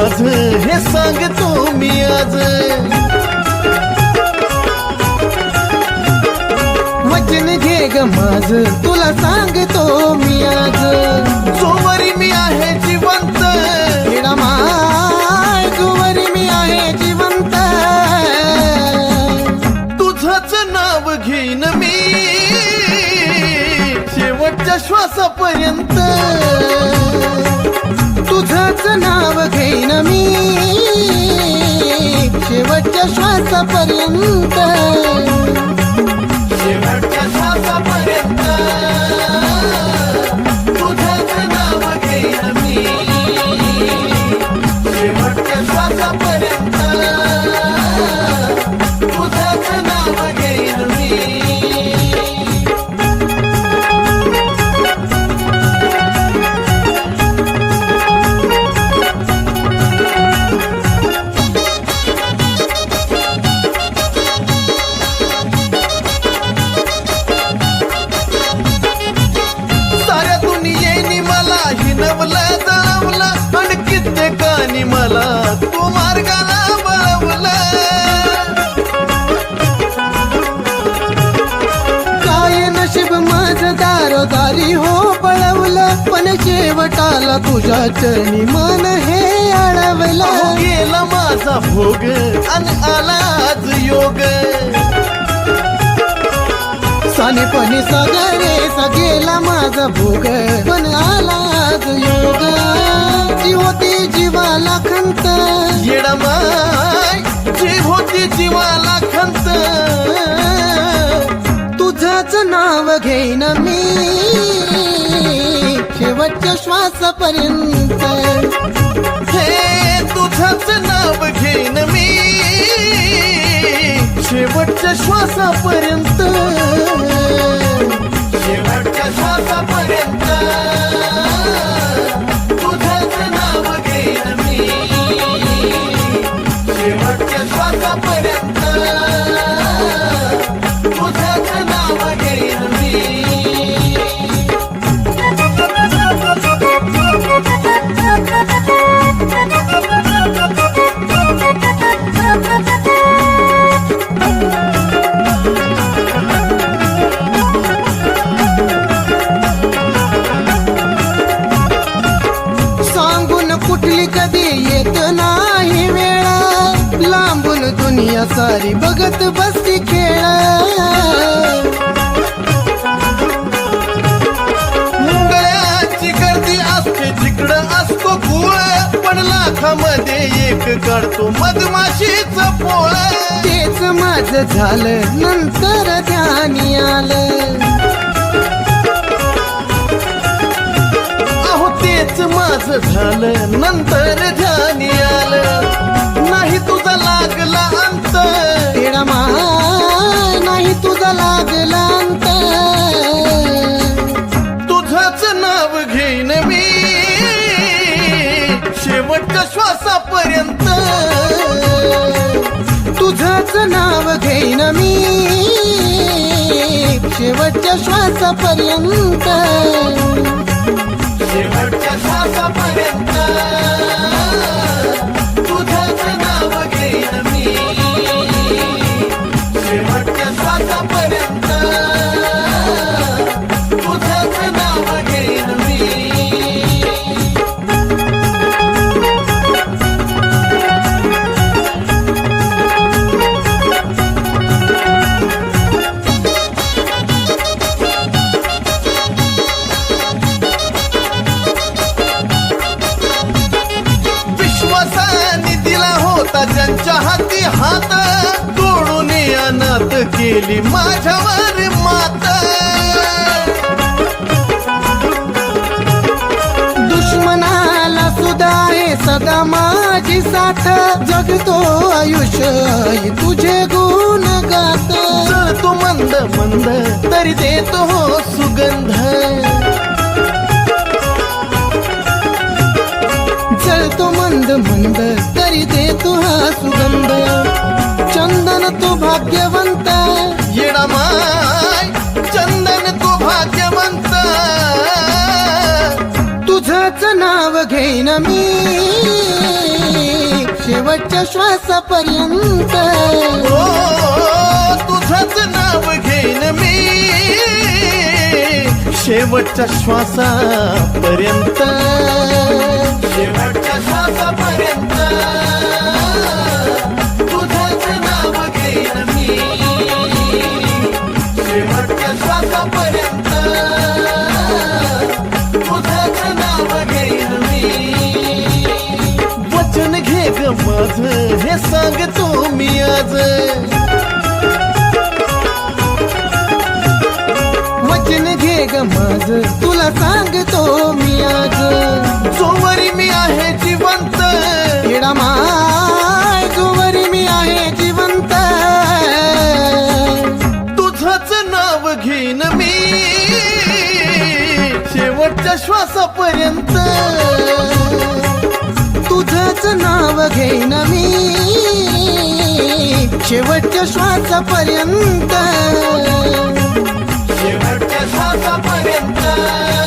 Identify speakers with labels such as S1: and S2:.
S1: हे सांगतो मी आज. वचन घे ग माझ तुला सांगतो मी आज.
S2: सोमवारी मी आहे जिवंत
S1: येडा माय मी आहे जिवंत.
S2: तुझंच नाव घेईन मी शेवटच्या श्वासापर्यंत.
S1: शेवटच्या श्वासापर्यंत. शेवटाला तुझ्या चरणी मन हे अडवलं.
S2: गेला माझा भोग आणि आला आज योग.
S1: सानेपणी सगळे सगेला माझा भोग. पण आलाच योग. जीव होती जीवाला खंत.
S2: येडमाय जीव होती जीवाला खंत.
S1: तुझंच नाव घेईन मी. श्वासापर्यंत
S2: हे तुझंच नाव घेईन मी. शेवटच्या श्वासापर्यंत. शेवटच्या श्वासापर्यंत. तुझंच नाव घेईन मी. शेवटच्या श्वासापर्यंत.
S1: कधी येत नाही वेळ. लांबून दुनिया सारी बघत बसती खेळ.
S2: मुंगळ्याची गर्दी असते जिकडं असतो गुळ पण लाखामध्ये एक काढतो मधमाशीच पोळ.
S1: तेच माझ झालं नंतर ध्यानी.
S2: झालं नंतर ध्यानी आलं. नाही तुझा लागला अंत
S1: माय नाही तुझा लागला अंत
S2: तुझंच नाव घेईन मी. शेवटच्या श्वासापर्यंत.
S1: तुझंच नाव घेईन मी. शेवटच्या श्वासापर्यंत.
S2: शेवटच्या श्वासापर्यंत होता हाती हात तोडून अनाथ केली माझ्यावर मात.
S1: दुश्मनाला सुद्धा आहे सदा माझी साथ. जगतो आयुष्य तुझे गुण गात.
S2: तू मंद मंद तरी देतो हो सुगंध.
S1: सुगंध चंदन तू भाग्यवंत
S2: येडा माय चंदन तू भाग्यवंत
S1: तुझंच नाव घेईन मी शेवटच्या श्वासापर्यंत
S2: ओ तुझंच नाव घेईन मी शेवटच्या श्वासापर्यंत मी
S1: वचन घे ग माझ तुला सांगतो मी आज.
S2: जोवरी मी आहे जिवंत.
S1: येडा माय जोवरी मी आहे जिवंत.
S2: तुझंच नाव घेईन मी शेवटच्या श्वासापर्यंत.
S1: तुझंच नाव घेईन मी शेवटच्या श्वासापर्यंत.
S2: शेवटच्या श्वासापर्यंत.